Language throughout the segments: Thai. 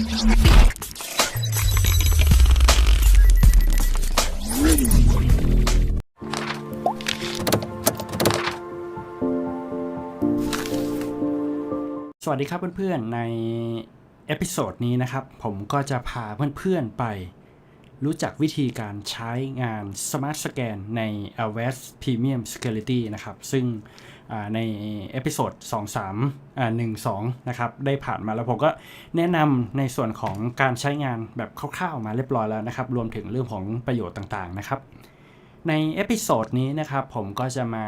สวัสดีครับเพื่อนๆ ในเอพิโซดนี้นะครับ ผมก็จะพาเพื่อนๆไป รู้จักวิธีการใช้งาน Smart Scan ใน Avast Premium Security นะครับ ซึ่ง ในเอพิโซด23อ่า12 นะครับ ได้ผ่านมาแล้วผมก็แนะนำในส่วนของการใช้งานแบบคร่าวๆมาเรียบร้อยแล้วนะครับ รวมถึงเรื่องของประโยชน์ต่างๆนะครับ ในเอพิโซดนี้นะครับ ผมก็จะมา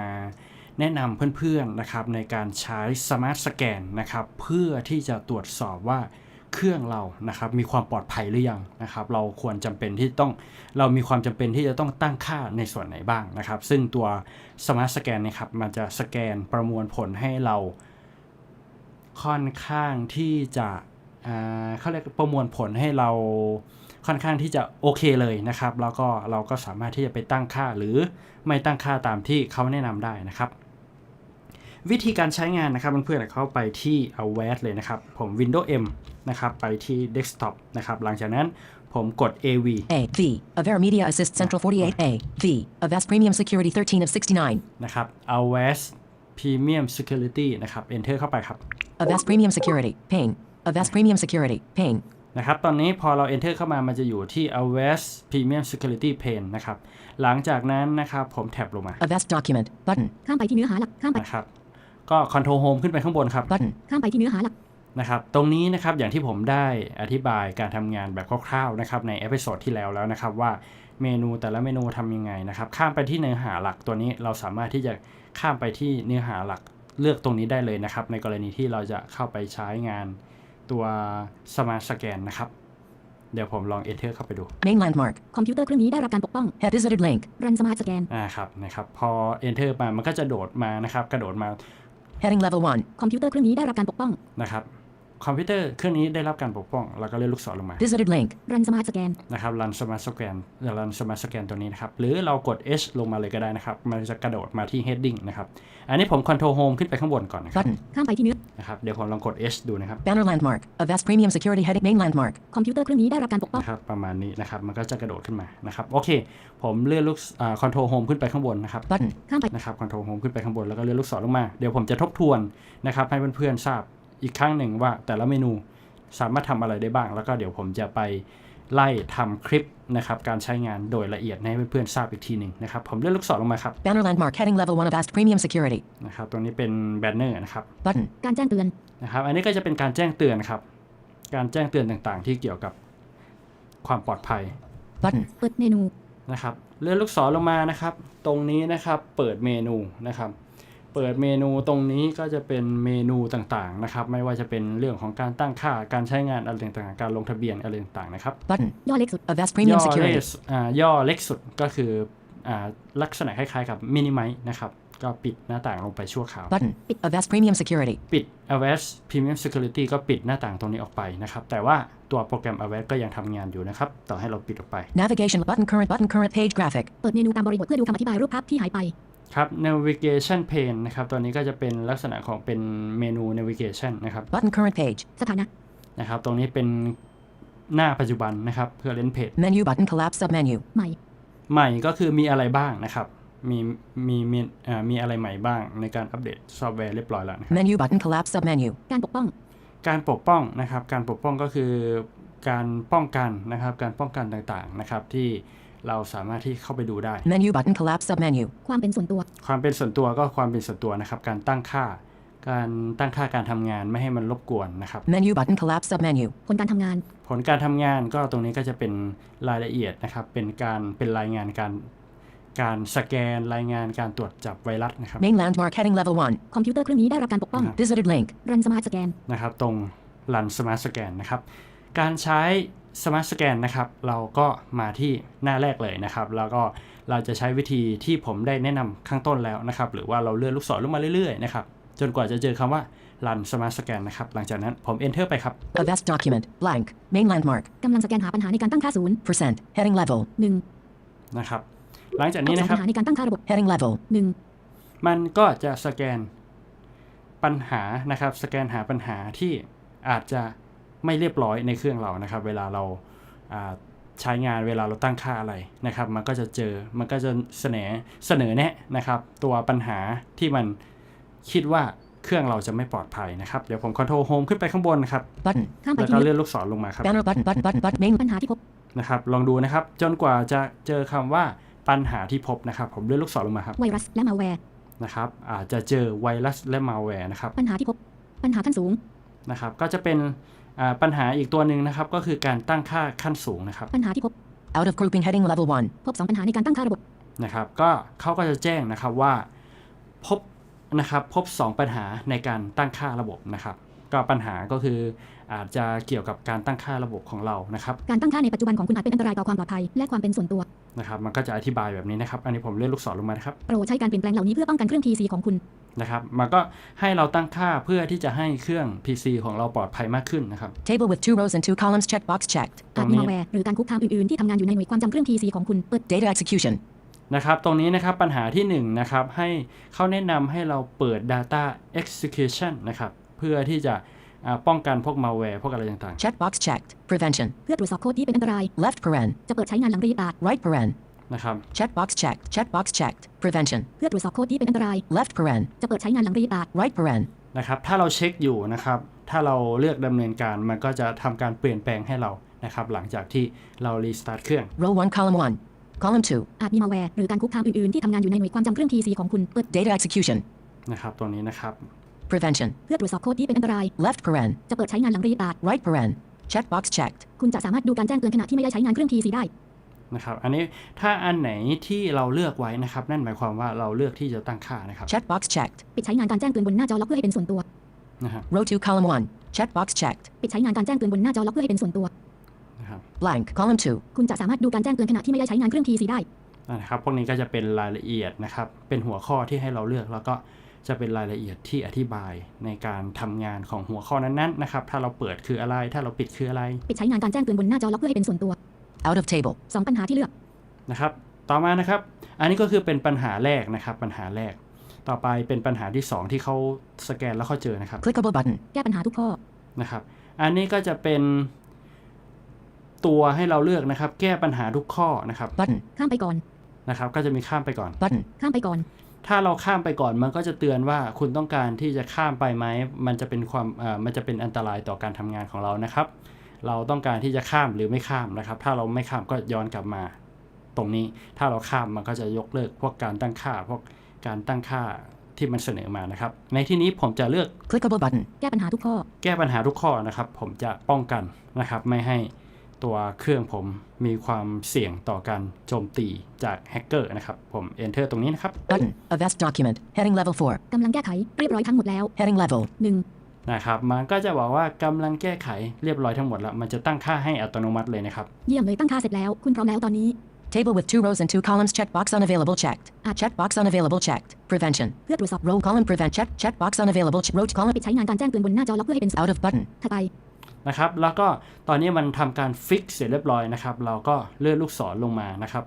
แนะนำเพื่อนๆนะครับในการใช้สมาร์ทสแกนนะครับ เพื่อที่จะตรวจสอบว่า เครื่องเรานะครับมีความปลอดภัยหรือยังนะครับ เราควรจำเป็นที่ต้องเรามีความจำเป็นที่จะต้องตั้งค่าในส่วนไหนบ้างนะครับ ซึ่งตัว Smart Scan เนะครับมันจะสแกนประมวลผลให้เราค่อนข้างที่จะเขาเรียกประมวลผลให้เราค่อนข้างที่จะโอเคเลยนะครับ แล้วก็เราก็สามารถที่จะไปตั้งค่าหรือไม่ตั้งค่าตามที่เขาแนะนำได้นะครับ วิธีการใช้งานนะครับเพื่อนๆเข้าไปที่ Avast เลยนะครับ ผม Windows M นะครับไปที่ Desktop นะครับ หลังจากนั้นผมกด AV A. V. Avera Media Assist Central 48 A. V. Avast Premium Security 13 of 69. นะครับ Avast Premium Security นะครับ Enter เข้าไปครับ Avast Premium Security. Pane. Avast Premium Security. Pane. นะครับ ตอนนี้พอเรา enter เข้ามา มันจะอยู่ที่ Avast Premium Security Pane นะครับ หลังจากนั้นนะครับ ผมแท็บลงมา Avast Document. Button. ข้ามไปที่เนื้อหาหลัก ข้ามไปนะครับ ก็ Control Home ขึ้นไปข้างบนครับ Button. ข้ามไปที่เนื้อหาหลักนะครับ ตรงนี้นะครับอย่างที่ผมได้อธิบายการทำงานแบบคร่าวๆนะครับในเอพิโซดที่แล้วแล้วนะครับว่าเมนูแต่ละเมนูทำยังไงนะครับ ข้ามไปที่เนื้อหาหลักตัวนี้เราสามารถที่จะข้ามไปที่เนื้อหาหลักเลือกตรงนี้ได้เลยนะครับ ในกรณีที่เราจะเข้าไปใช้งานตัว Smart Scan นะครับ เดี๋ยวผมลอง Enter เข้าไปดู Main landmark. คอมพิวเตอร์เครื่องนี้ได้รับการปกป้อง Head visited link. รันสมาร์ทสแกนอ่าครับนะครับพอ Enter มามันก็จะโดดมานะครับ กระโดดมา Heading level 1. คอมพิวเตอร์เครื่องนี้ได้รับการปกป้องนะครับ คอมพิวเตอร์เครื่องนี้ได้รับการปกป้องแล้วก็เลื่อนลูกศรลงมา Visited link. รันสมาร์ทสแกนนะครับ run smart scan run smart scan ตัวนี้นะครับ หรือเรากด H ลงมาเลยก็ได้นะครับ มันจะกระโดดมาที่ heading นะครับ อันนี้ผม control home ขึ้นไปข้างบนก่อนนะครับ Button. ข้ามไปที่เนื้อนะครับ เดี๋ยวผมลองกด H ดูนะครับ Banner landmark. Avast Premium Security heading. Main landmark. คอมพิวเตอร์เครื่องนี้ได้รับการปกป้องนะครับ ประมาณนี้นะครับ มันก็จะกระโดดขึ้นมานะครับ โอเค ผมเลื่อนลูกอ่า control home ขึ้นไปข้างบนนะครับ Button. ข้ามไปนะครับ control home ขึ้นไปข้างบนแล้วก็เลื่อนลูกศรลงมา เดี๋ยวผมจะทบทวนนะครับให้เพื่อนๆทราบ อีกครั้งหนึ่งว่าแต่ละเมนูสามารถทำอะไรได้บ้าง แล้วก็เดี๋ยวผมจะไปไล่ทำคลิปนะครับการใช้งานโดยละเอียดให้เพื่อนๆทราบอีกทีหนึ่งนะครับผมเลื่อนลูกศรลงมาครับ Banner landmark. Heading level 1 Avast Premium Security. นะครับตรงนี้เป็นแบนเนอร์นะครับ Button. การแจ้งเตือนนะครับอันนี้ก็จะเป็นการแจ้งเตือนครับการแจ้งเตือนต่างๆ ที่เกี่ยวกับความปลอดภัย Button. เปิดเมนูนะครับเลื่อนลูกศรลงมานะครับ ตรงนี้นะครับเปิดเมนูนะครับ เปิดเมนูตรงนี้ก็จะเป็นเมนูต่างๆนะครับ ไม่ว่าจะเป็นเรื่องของการตั้งค่าการใช้งานอะไรต่างๆ การลงทะเบียนอะไรต่างๆนะครับ Button. ย่อเล็กสุด Avast ย่ Premium อเล Security. ขอ่าย่อเล็กสุดก็คืออ่าลักษณะคล้ายๆกับมินิมันะครับก็ปิดหน้าต่างลงไปชั่วคราว Button. Avast Premium Security. ปิด Avast Premium Security ก็ปิดหน้าต่างตรงนี้ออกไปนะครับ แต่ว่าตัวโปรแกรม Avast ก็ยังทำงานอยู่นะครับ ต่อให้เราปิดออกไป Navigation button current button current page graphic. เปิดเมนูตามบริบทเพื่อดูคำอธิบายรูปภาพที่หายไป ครับ navigation pane นะครับ ตัวนี้ก็จะเป็นลักษณะของเป็นเมนู navigation นะครับ Button current page. สถานะนะครับ ตรงนี้เป็นหน้าปัจจุบันนะครับ เพื่อเล่นเพจ Menu button collapse submenu. ใหม่ ใหม่ก็คือมีอะไรบ้างนะครับ มีมีมีอ่ามีอะไรใหม่บ้างในการอัปเดตซอฟต์แวร์เรียบร้อยแล้วนะครับ Menu button collapse submenu. การปกป้อง การปกป้องนะครับ การปกป้องก็คือการป้องกันนะครับ การป้องกันต่างๆนะครับที่ เราสามารถที่เข้าไปดูได้ Menu button collapse submenu. ความเป็นส่วนตัว ความเป็นส่วนตัวก็ความเป็นส่วนตัวนะครับ การตั้งค่า การตั้งค่าการทำงานไม่ให้มันรบกวนนะครับ Menu button collapse submenu. ผลการทำงาน ผลการทำงานก็ตรงนี้ก็จะเป็นรายละเอียดนะครับ เป็นการเป็นรายงานการการสแกนรายงานการตรวจจับไวรัสนะครับ Main landmark heading level 1. คอมพิวเตอร์เครื่องนี้ได้รับการปกป้อง Visited link. รันสมาร์ทสแกน นะครับตรง Run Smart Scan นะครับ การใช้ Smart Scan นะครับ เราก็มาที่หน้าแรกเลยนะครับ แล้วก็เราจะใช้วิธีที่ผมได้แนะนำข้างต้นแล้วนะครับ หรือว่าเราเลื่อนลูกศรลงมาเรื่อยๆนะครับ จนกว่าจะเจอคำว่า Run Smart Scan นะครับ หลังจากนั้นผม Enter ไปครับ Avast document. Blank. Main landmark. กำลังสแกนหาปัญหาในการตั้งค่าศูนย์ Percent. Heading level. หนึ่งนะครับ หลังจากพนี้บสองนะคปัรับญหาในการตั้งค่าระบบ Heading level. หนึ่งมันก็จะสแกนปัญหานะครับ สแกนหาปัญหาที่อาจจะ ไม่เรียบร้อยในเครื่องเรานะครับ เวลาเราอ่าใช้งานเวลาเราตั้งค่าอะไรนะครับ มันก็จะเจอมันก็จะเสนอเสนอแนะนะครับ ตัวปัญหาที่มันคิดว่าเครื่องเราจะไม่ปลอดภัยนะครับ เดี๋ยวผมคอนโทรลโฮมขึ้นไปข้างบนนะครับ Button. ข้ามไปแล้วที่ก็เลืเลื่อกอนลูกศรลงมาครับ Banner button button button button main ปัญหาที่พบนะครับ ลองดูนะครับ จนกว่าจะเจอคำว่าปัญหาที่พบนะครับ ผมเลื่อนลูกศรลงมาครับไวรัสและมาแวร์นะครับอาจจะเจอไวรัสและมาแวร์นะครับ ปัญหาที่พบ ปัญหาขั้นสูงนะครับ ก็จะเป็นอ่า ปัญหาอีกตัวหนึ่งนะครับก็คือการตั้งค่าขั้นสูงนะครับ ปัญหาที่พบ Out of grouping heading level 1. พบสองปัญหาในการตั้งค่าระบบนะครับ ก็เขาก็จะแจ้งนะครับว่าพบนะครับพบ 2 ปัญหาในการตั้งค่าระบบนะครับ ก็ปัญหาก็คืออาจจะเกี่ยวกับการตั้งค่าระบบของเรานะครับ การตั้งค่าในปัจจุบันของคุณอาจเป็นอันตรายต่อความปลอดภัย และความเป็นส่วนตัวนะครับ มันก็จะอธิบายแบบนี้นะครับ อันนี้ผมเลื่อนลูกศรลงมานะครับโปรดใช้การเปลี่ยนแปลงเหล่านี้เพื่อป้องกันเครื่อง PC ของคุณ นะครับมันก็ให้เราตั้งค่าเพื่อที่จะให้เครื่อง PC ของเราปลอดภัยมากขึ้นนะครับ Table with two rows and two columns checkbox checked. อาจมีมาแวร์หรือการคุกคามอื่นๆ ที่ทำงานอยู่ในหน่วยความจำเครื่อง PC ของคุณเปิด Data execution. นะครับ ตรงนี้นะครับปัญหาที่1นงนะครับให้เขาแนะนำให้เราเปิด Data Execution นะครับเพื่อที่จะอ่าป้องกันพวก malware พวกอะไรต่าง Checkbox checked. Prevention. เพื่อตรวจสอบโค้ดที่เป็นอันตราย Left paren. จะเปิดใช้งานหลังรีตาร์ Right paren. ๆนะครับ Checkbox checked. Checkbox checked. Prevention. เพื่อตรวจสอบโค้ดที่เป็นอันตราย Left paren. จะเปิดใช้งานหลังรีตาร์ Right paren. นะครับ ถ้าเราเช็คอยู่นะครับ ถ้าเราเลือกดำเนินการมันก็จะทำการเปลี่ยนแปลงให้เรานะครับ หลังจากที่เรารีสตาร์ทเครื่อง Row 1 column 1. Column 2. อาจมีมาแวร์หรือการคุกคามอื่นๆที่ทำงานอยู่ในหน่วยความจำเครื่อง PC ของคุณเปิด Data execution. นะครับตรงนี้นะครับ Prevention. เพื่อตรวจสอบโค้ดที่เป็นอันตราย Left paren. จะเปิดใช้งานหลังรีตาร์ Right paren. Checkbox checked. คุณจะสามารถดูการแจ้งเตือนขณะที่ไม่ได้ใช้งานเครื่อง PC ได้ นะครับ อันนี้ถ้าอันไหนที่เราเลือกไว้นะครับ นั่นหมายความว่าเราเลือกที่จะตั้งค่านะครับ Checkbox checked. ปิดใช้งานการแจ้งเตือนบนหน้าจอล็อกเพื่อให้เป็นส่วนตัว นะครับ Row 2 column 1. Checkbox checked. ปิดใช้งานการแจ้งเตือนบนหน้าจอล็อกเพื่อให้เป็นส่วนตัว นะครับ Blank. Column 2. คุณจะสามารถดูการแจ้งเตือนขณะที่ไม่ได้ใช้งานเครื่อง PC ได้ นะครับ พวกนี้ก็จะเป็นรายละเอียดนะครับ เป็นหัวข้อที่ให้เราเลือกแล้วก็จะเป็นรายละเอียดที่อธิบายในการทำงานของหัวข้อนั้นๆนะครับ ถ้าเราเปิดคืออะไร ถ้าเราปิดคืออะไร ปิดใช้งานการแจ้งเตือนบนหน้าจอล็อกเพื่อให้เป็นส่วนตัว Out of table. สองปัญหาที่เลือกนะครับ ต่อมานะครับ อันนี้ก็คือเป็นปัญหาแรกนะครับ ปัญหาแรก ต่อไปเป็นปัญหาที่สองที่เขาสแกนแล้วเขาเจอนะครับ Clickable button. แก้ปัญหาทุกข้อนะครับ อันนี้ก็จะเป็นตัวให้เราเลือกนะครับ แก้ปัญหาทุกข้อนะครับ Button. ข้ามไปก่อนนะครับ ก็จะมีข้ามไปก่อน Button. ข้ามไปก่อน ถ้าเราข้ามไปก่อนมันก็จะเตือนว่าคุณต้องการที่จะข้ามไปไหมมันจะเป็นความเอ่อมันจะเป็นอันตรายต่อการทำงานของเรานะครับ เราต้องการที่จะข้ามหรือไม่ข้ามนะครับ ถ้าเราไม่ข้ามก็ย้อนกลับมาตรงนี้ ถ้าเราข้ามมันก็จะยกเลิกพวกการตั้งค่า พวกการตั้งค่าที่มันเสนอมานะครับ ในที่นี้ผมจะเลือก Clickable button. แก้ปัญหาทุกข้อ แก้ปัญหาทุกข้อนะครับ ผมจะป้องกันนะครับ ไม่ให้ตัวเครื่องผมมีความเสี่ยงต่อการโจมตีจากแฮกเกอร์นะครับ ผม enter ตรงนี้นะครับ Button. Avast document. Heading level 4. กำลังแก้ไขเรียบร้อยทั้งหมดแล้ว Heading level. 1. นะครับ มันก็จะบอกว่ากำลังแก้ไขเรียบร้อยทั้งหมดแล้ว มันจะตั้งค่าให้อัตโนมัติเลยนะครับ เยี่ยมเลยตั้งค่าเสร็จแล้ว คุณพร้อมแล้วตอนนี้ Table with two rows and two columns. Checkbox unavailable checked. Ah. Checkbox unavailable checked. Prevention. เพื่อตรวจสอบ Row column prevent check. Checkbox unavailable. Ch- row column ปิดใช้งานการแจ้งเตือนบนหน้าจอล็อกเพื่อให้เป็น out of button. ถัดไปนะครับ แล้วก็ตอนนี้มันทำการฟิกเสร็จเรียบร้อยนะครับ เราก็เลื่อนลูกศรลงมานะครับ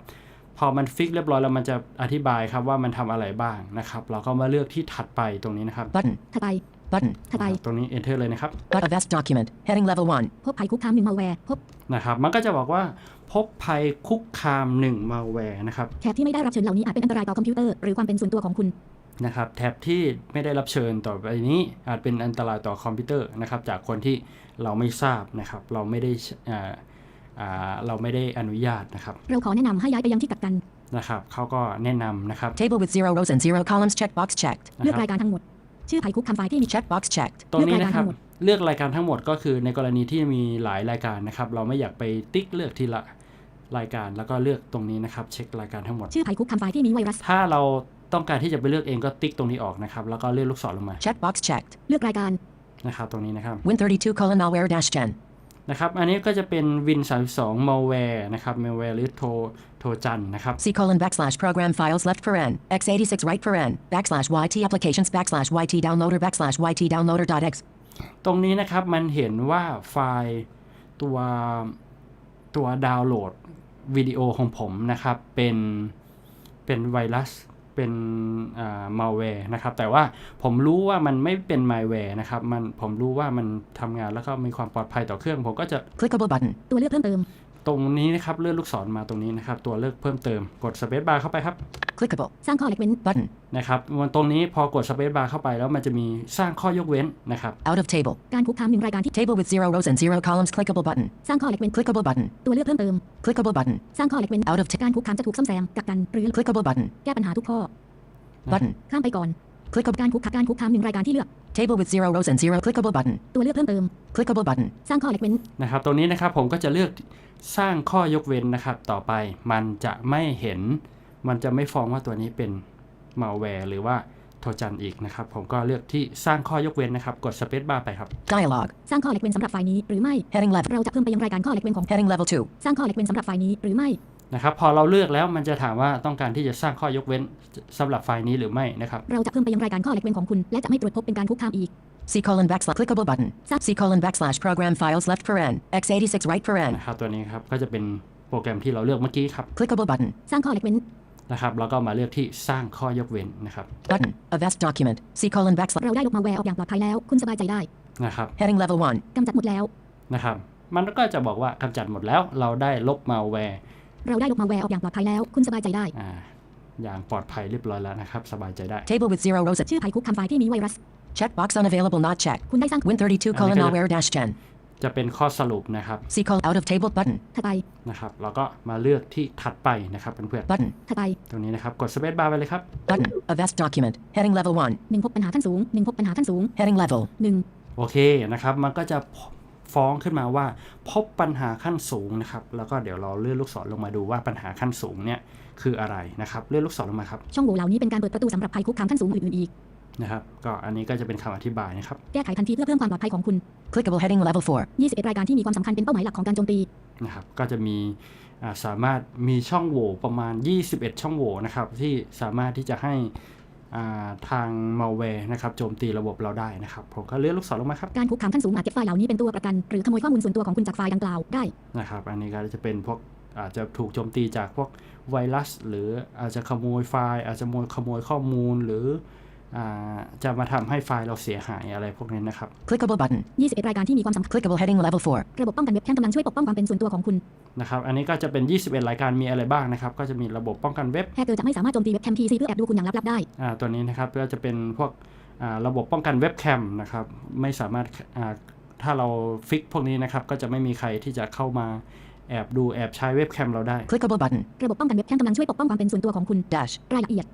พอมันฟิกเรียบร้อยแล้วมันจะอธิบายครับว่ามันทำอะไรบ้างนะครับ เราก็มาเลือกที่ถัดไปตรงนี้นะครับ Button. ถัดไป Button. ถัดไป ตรงนี้ enter เลยนะครับ But Avast document. Heading level 1. พบภัยคุกคามหนึ่งมาแวร์พบนะครับ มันก็จะบอกว่าพบภัยคุกคาม1 malware นะครับ แขกที่ไม่ได้รับเชิญเหล่านี้อาจเป็นอันตรายต่อคอมพิวเตอร์หรือความเป็นส่วนตัวของคุณ นะครับแท็บที่ไม่ได้รับเชิญต่อไปนี้อาจเป็นอันตรายต่อคอมพิวเตอร์นะครับจากคนที่เราไม่ทราบนะครับ เราไม่ได้อ่าอ่าเราไม่ได้อนุญาตนะครับเราขอแนะนำให้ย้ายไปยังที่กักกันนะครับเขาก็แนะนำนะครับ Table with zero rows and zero columns. Checkbox checked. เลือกรายการทั้งหมด ชื่อภัยคุกคามไฟล์ที่มี Checkbox checked. ตรงนี้นะครับเลือกรายการทั้งหมดเลือกรายการทั้งหมดก็คือในกรณีที่มีหลายรายการนะครับ เราไม่อยากไปติ๊กเลือกทีละรายการแล้วก็เลือกตรงนี้นะครับ เช็ครายการทั้งหมด ชื่อภัยคุกคามไฟล์ที่มีไวรัส ถ้าเราต้องการที่จะไปเลือกเองก็ติ๊กตรงนี้ออกนะครับ แล้วก็เลื่อนลูกศรลงมา Checkbox checked. เลือกรายการนะครับตรงนี้นะครับ Win32 colon malware dash 10. นะครับ อันนี้ก็จะเป็น Win 32 malware นะครับ malware หรือโทโทจันนะครับ C colon backslash program files left paren. X86 right paren. Backslash YT applications backslash YT downloader backslash YT downloader dot X. ตรงนี้นะครับมันเห็นว่าไฟล์ตัวตัวดาวน์โหลดวิดีโอของผมนะครับ เป็นเป็นไวรัส เป็นมา malware นะครับ แต่ว่าผมรู้ว่ามันไม่เป็น malware นะครับ มันผมรู้ว่ามันทำงานแล้วก็มีความปลอดภัยต่อเครื่อง ผมก็จะ Clickable button. ตัวเลือกเพิ่มเติม ตรงนี้นะครับเลื่อนลูกศรมาตรงนี้นะครับ ตัวเลือกเพิ่มเติมกด space bar เข้าไปครับ Clickable สร้างข้อเล็กเว้น button. นะครับมันตรงนี้พอกด space bar เข้าไปแล้วมันจะมีสร้างข้อยกเว้นนะครับ Out of table. การคุกคามหนึ่งรายการที่ Table with zero rows and zero columns. Clickable button. สร้างข้อเล็กเว้น Clickable button. ตัวเลือกเพิ่มเติม Clickable button. สร้างข้อเล็กเว้น Out of ta- การคุกคามจะถูกซ่อมแซมกักกันหรือ Clickable button. แก้ปัญหาทุกข้อ Button. ข้ามไปก่อน Clickable การคุกคามการคุกคามหนึ่งรายการที่เลือก table with zero rows and zero. Clickable button. ตัวเลือกเพิ่มเติม Clickable button. สร้างข้อเล็กเว้นนะครับตรงนี้นะครับผมก็จะเลือกสร้างข้อยกเว้นนะครับ ต่อไปมันจะไม่เห็น มันจะไม่ฟ้องว่าตัวนี้เป็น malware หรือว่าโทรจันอีกนะครับ ผมก็เลือกที่สร้างข้อยกเว้นนะครับ กด space bar ไปครับ Dialog. สร้างข้อเล็กเว้นสำหรับไฟล์นี้หรือไม่ Heading level. เราจะเพิ่มไปยังรายการข้อเล็กเว้นของ Heading level two. สร้างข้อเล็กเว้นสำหรับไฟล์นี้หรือไม่ นะครับพอเราเลือกแล้วมันจะถามว่าต้องการที่จะสร้างข้อยกเว้นสำหรับไฟล์นี้หรือไม่นะครับเราจะเพิ่มไปยังรายการข้อเล็กเว้นของคุณ และจะไม่ตรวจพบเป็นการคุกคามอีก C colon backslash. Clickable button. C colon backslash program files left paren. x86 right paren. นะครับตัวนี้ครับก็จะเป็นโปรแกรมที่เราเลือกเมื่อกี้ครับ Clickable button. สร้างข้อเล็กเว้นนะครับแล้วก็มาเลือกที่สร้างข้อยกเว้นนะครับ Button. A vest document. C colon backslash. เราได้ลบมาแวร์ออกอย่างปลอดภัยแล้ว คุณสบายใจได้นะครับ Heading level one. กำจัดหมดแล้วนะครับมันก็จะบอกว่ากำจัดหมดแล้วเราได้ลบมาแวร์ เราได้ลบมาแวร์ออกอย่างปลอดภัยแล้ว คุณสบายใจได้ อ่าอย่างปลอดภัยเรียบร้อยแล้วนะครับ สบายใจได้ Table with zero rows. ชื่อภัยคุกคามไฟล์ที่มีไวรัส Checkbox unavailable not checked. คุณได้สร้าง Win32 colon Okay. malware dash 10. จะเป็นข้อสรุปนะครับ C colon out of table button. ถัดไป นะครับแล้วก็มาเลือกที่ถัดไปนะครับเพื่อน Button. ถัดไปๆ ตรงนี้นะครับ กด space bar ไปเลยครับ Button. A vest document. Heading level one. หนึ่งพบปัญหาขั้นสูงหนึ่งพบปัญหาขั้นสูง Heading level. หนึ่งโอเคนะครับ มันก็จะ ฟ้องขึ้นมาว่าพบปัญหาขั้นสูงนะครับ แล้วก็เดี๋ยวเราเลื่อนลูกศรลงมาดูว่าปัญหาขั้นสูงเนี่ยคืออะไรนะครับ เลื่อนลูกศรลงมาครับ ช่องโหว่เหล่านี้เป็นการเปิดประตูสำหรับภัยคุกคามขั้นสูงอื่นๆอีกนะครับ ก็อันนี้ก็จะเป็นคำอธิบายนะครับ แก้ไขทันทีเพื่อเพิ่มความปลอดภัยของคุณ Clickable heading level four. 21 รายการที่มีความสำคัญเป็นเป้าหมายหลักของการโจมตีนะครับ ก็จะมีอ่าสามารถมีช่องโหว่ประมาณ 21 ช่องโหว่นะครับที่สามารถที่จะให้ อ่าทาง malware นะครับโจมตีระบบเราได้นะครับ ผมก็เลื่อนลูกศรลงมาครับ การคุกคามขั้นสูงอาจเก็บไฟล์เหล่านี้เป็นตัวประกัน หรือขโมยข้อมูลส่วนตัวของคุณจากไฟล์ดังกล่าวได้นะครับอันนี้ก็จะเป็นพวกอาจจะถูกโจมตีจากพวกไวรัส หรืออาจจะขโมยไฟล์ อาจจะขโมยขโมยข้อมูลหรืออา จะมาทำให้ไฟล์เราเสียหายอะไรพวกนี้นะครับ Clickable button. 21 รายการที่มีความสำคัญ Clickable heading level four. ระบบป้องกันเว็บแคมกำลังช่วยปกป้องความเป็นส่วนตัวของคุณนะครับ อันนี้ก็จะเป็น 21 รายการมีอะไรบ้างนะครับ ก็จะมีระบบป้องกันเว็บแฮกเกอร์จะไม่สามารถโจมตีเว็บแคม PC เพื่อแอบดูคุณอย่างลับๆได้อ่าตัวนี้นะครับก็จะเป็นพวกอ่าระบบป้องกันเว็บแคมนะครับไม่สามารถอ่าถ้าเราฟิกพวกนี้นะครับก็จะไม่มีใครที่จะเข้ามาแอบดูแอบใช้เว็บแคมเราได้ Clickable button. ระบบป้องกันเว็บแคมกำลังช่วยปกป้องความเป็นส่วนตัวของคุณ Dash. รายละเอียด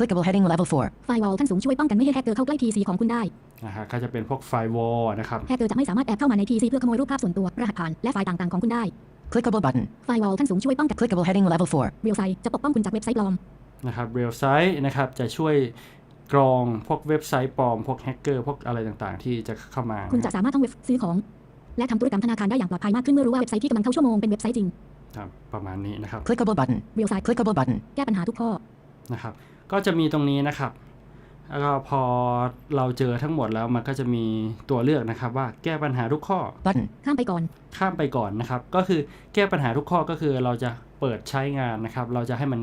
Clickable heading level four. ไฟวอลขั้นสูงช่วยป้องกันไม่ให้แฮกเกอร์เข้าใกล้ PC ของคุณได้นะฮะก็จะเป็นพวกไฟวอลนะครับแฮกเกอร์จะไม่สามารถแอบเข้ามาใน PC เพื่อขโมยรูปภาพส่วนตัวรหัสผ่านและไฟล์ต่างๆของคุณได้ Clickable button. ไฟวอลขั้นสูงช่วยป้องกัน Clickable heading level four. เรียลไซต์จะปกป้องคุณจากเว็บไซต์ปลอมนะครับเรียลไซต์นะครับจะช่วยกรองพวกเว็บไซต์ปลอม พวกแฮกเกอร์พวกอะไรต่างๆ ที่จะเข้ามา คุณจะสามารถท่องเว็บซื้อของ และทำธุรกรรมธนาคารได้อย่างปลอดภัยมากขึ้นเมื่อรู้ว่าเว็บไซต์ที่กำลังเข้าชั่วโมงเป็นเว็บไซต์จริงครับประมาณนี้นะครับ Clickable button. เรียลไซต์ Clickable button. แก้ปัญหาทุกข้อนะครับ ก็จะมีตรงนี้นะครับแล้วก็พอเราเจอทั้งหมดแล้วมันก็จะมีตัวเลือกนะครับว่าแก้ปัญหาทุกข้อ Button. ข้ามไปก่อนข้ามไปก่อนนะครับ ก็คือแก้ปัญหาทุกข้อก็คือเราจะเปิดใช้งานนะครับ เราจะให้มัน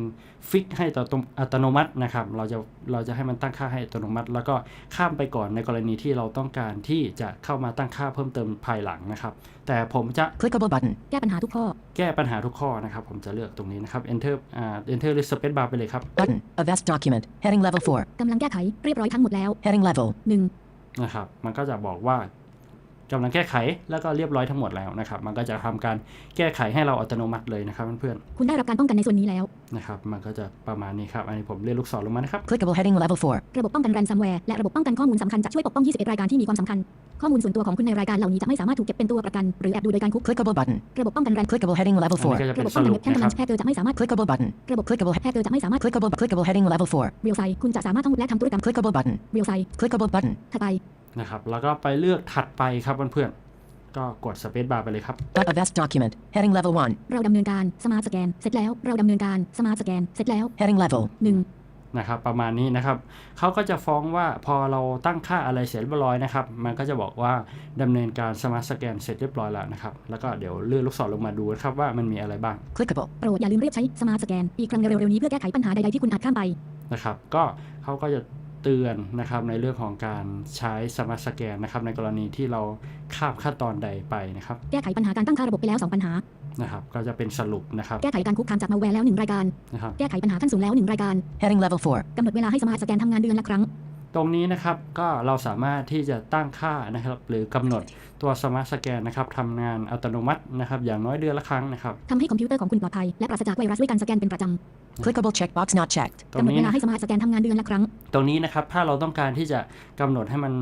ฟิกให้ต่อตรงอัตโนมัตินะครับ เราจะเราจะให้มันตั้งค่าให้อัตโนมัติ แล้วก็ข้ามไปก่อนในกรณีที่เราต้องการที่จะเข้ามาตั้งค่าเพิ่มเติมภายหลังนะครับ แต่ผมจะ Clickable button. แก้ปัญหาทุกข้อ แก้ปัญหาทุกข้อนะครับ ผมจะเลือกตรงนี้นะครับ enter อ่า enter หรือ space bar ไปเลยครับ Button. A vest document. Heading level four. กำลังแก้ไขเรียบร้อยทั้งหมดแล้ว Heading level. 1นะครับ มันก็จะบอกว่า กำลังแก้ไขแล้วก็เรียบร้อยทั้งหมดแล้วนะครับ มันก็จะทำการแก้ไขให้เราอัตโนมัติเลยนะครับเพื่อนๆ คุณได้รับการป้องกันในส่วนนี้แล้วนะครับมันก็จะประมาณนี้ครับ อันนี้ผมเลื่อนลูกศรลงมานะครับ Clickable heading level four. ระบบป้องกันแรนซัมแวร์และระบบป้องกันข้อมูลสำคัญจะช่วยปกป้อง 21 รายการที่มีความสำคัญ ข้อมูลส่วนตัวของคุณในรายการเหล่านี้จะไม่สามารถถูกเก็บเป็นตัวประกันหรือแอบดูโดยการคุก Clickable button. ระบบป้องกันแรน Clickable heading level อัน four. นี้ก็จะเป็ระนบบสป้องกันรุเว็ปบแคมนะกำคลัรับงแฮกเกอร์จะไม่สามารถ Clickable button. ระบบ Clickable he- แฮกเกอร์จะไม่สามารถ Clickable Clickable heading level four. เรียลไซต์คุณจะสามารถท่องและทำธุรกรรม Clickable button. เรียลไซต์ Clickable button. ถัดไป นะครับ แล้วก็ไปเลือกถัดไปครับเพื่อนๆ ก็กด space bar ไปเลยครับ But a vest document. Heading level one. เราดำเนินการสมาร์ทสแกนเสร็จแล้ว เราดำเนินการสมาร์ทสแกนเสร็จแล้ว Heading level. 1นะครับ ประมาณนี้นะครับ เขาก็จะฟ้องว่าพอเราตั้งค่าอะไรเสร็จเรียบร้อยนะครับ มันก็จะบอกว่าดำเนินการ smart scan เสร็จเรียบร้อยแล้วนะครับ แล้วก็เดี๋ยวเลื่อนลูกศรลงมาดูนะครับว่ามันมีอะไรบ้าง Clickable. โปรดอย่าลืมเรียกใช้สมาร์ทสแกนอีกครั้งในเร็วๆนี้เพื่อแก้ไขปัญหาใดๆที่คุณอาจข้ามไปนะครับ ก็เขาก็จะ เตือนนะครับในเรื่องของการใช้สมาร์ทสแกนนะครับในกรณีที่เราข้ามขั้นตอนใดไปนะครับแก้ไขปัญหาการตั้งค่าระบบไปแล้ว 2 ปัญหานะครับก็จะเป็นสรุปนะครับแก้ไขการคุกคามจากมาแวร์แล้ว 1 รายการนะครับแก้ไขปัญหาขั้นสูงแล้ว 1 รายการ Heading Level 4. กำหนดเวลาให้สมาร์ทสแกนทำงานเดือนละครั้ง ตรงนี้นะครับก็เราสามารถที่จะตั้งค่านะครับ หรือกำหนดตัวสมาร์ทสแกนนะครับทำงานอัตโนมัตินะครับ อย่างน้อยเดือนละครั้งนะครับทำให้คอมพิวเตอร์ของคุณปลอดภัยและปราศจากไวรัสด้วยการสแกนเป็นประจ Clickable checkbox not checked. ตำรงกำหนดนี้เวลาให้สมาร์ทสแกนทำงานเดือนละครั้ง ตรงนี้นะครับถ้าเราต้องการที่จะกำหนดให้มัน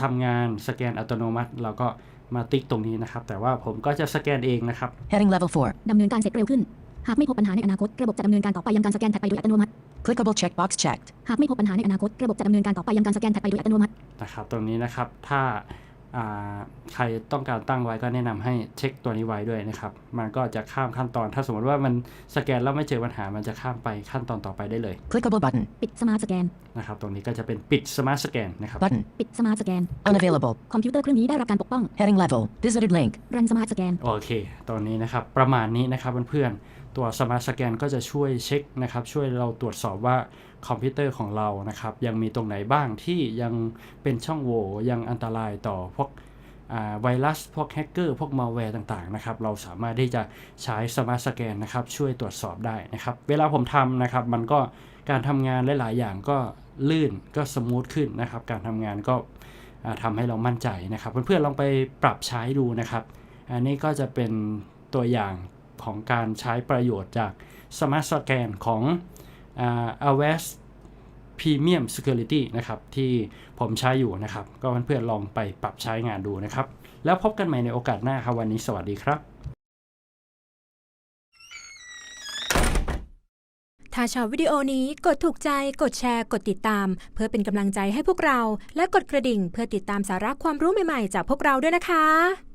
ทำงานสแกนอัตโนมัติ เราก็มาติ๊กตรงนี้นะครับ แต่ว่าผมก็จะสแกนเองนะครับ Heading Level 4. ดำเนินการเสร็จเร็วขึ้น หากไม่พบปัญหาในอนาคตระบบจะดำเนินการต่อไปยังการสแกนถัดไปโดยอัตโนมัติ Clickable checkbox checked. หากไม่พบปัญหาในอนาคตระบบจะดำเนินการต่อไปยังการสแกนถัดไปโดยอัตโนมัตินะครับตรงนี้นะครับถ้าอ่าใครต้องการตั้งไว้ก็แนะนำให้เช็คตัวนี้ไว้ด้วยนะครับ มันก็จะข้ามขั้นตอน ถ้าสมมติว่ามันสแกนแล้วไม่เจอปัญหา มันจะข้ามไปขั้นตอนต่อไปได้เลย Clickable button. ปิดสมาร์ทสแกนนะครับ ตรงนี้ก็จะเป็นปิดสมาร์ทสแกนนะครับ Button. ปิดสมาร์ทสแกน Unavailable. คอมพิวเตอร์เครื่องนี้ได้รับการปกป้อง Heading Level. Visited link. รันสมาร์ทสแกนโอเค ตอนนี้นะครับ ประมาณนี้นะครับเพื่อนๆ ตัวสมาร์ทสแกนก็จะช่วยเช็คนะครับ ช่วยเราตรวจสอบว่าคอมพิวเตอร์ของเรานะครับ ยังมีตรงไหนบ้างที่ยังเป็นช่องโหว่ยังอันตรายต่อพวกอ่าไวรัส พวกแฮกเกอร์ พวกมาแวร์ต่างๆนะครับ เราสามารถที่จะใช้สมาร์ทสแกนนะครับ ช่วยตรวจสอบได้นะครับ เวลาผมทำนะครับ มันก็การทำงานหลาย ๆ อย่างก็ลื่นก็สมูทขึ้นนะครับ การทำงานก็ทำให้เรามั่นใจนะครับ เพื่อนๆลองไปปรับใช้ดูนะครับ อันนี้ก็จะเป็นตัวอย่าง ของการใช้ประโยชน์จาก Smart Scan ของอ่า Avast Premium Security นะครับ ที่ผมใช้อยู่นะครับ ก็เพื่อนๆลองไปปรับใช้งานดูนะครับ แล้วพบกันใหม่ในโอกาสหน้าครับ วันนี้สวัสดีครับ ถ้าชอบวิดีโอนี้กดถูกใจ กดแชร์ กดติดตาม เพื่อเป็นกำลังใจให้พวกเรา และกดกระดิ่งเพื่อติดตามสาระความรู้ใหม่ๆ จากพวกเราด้วยนะคะ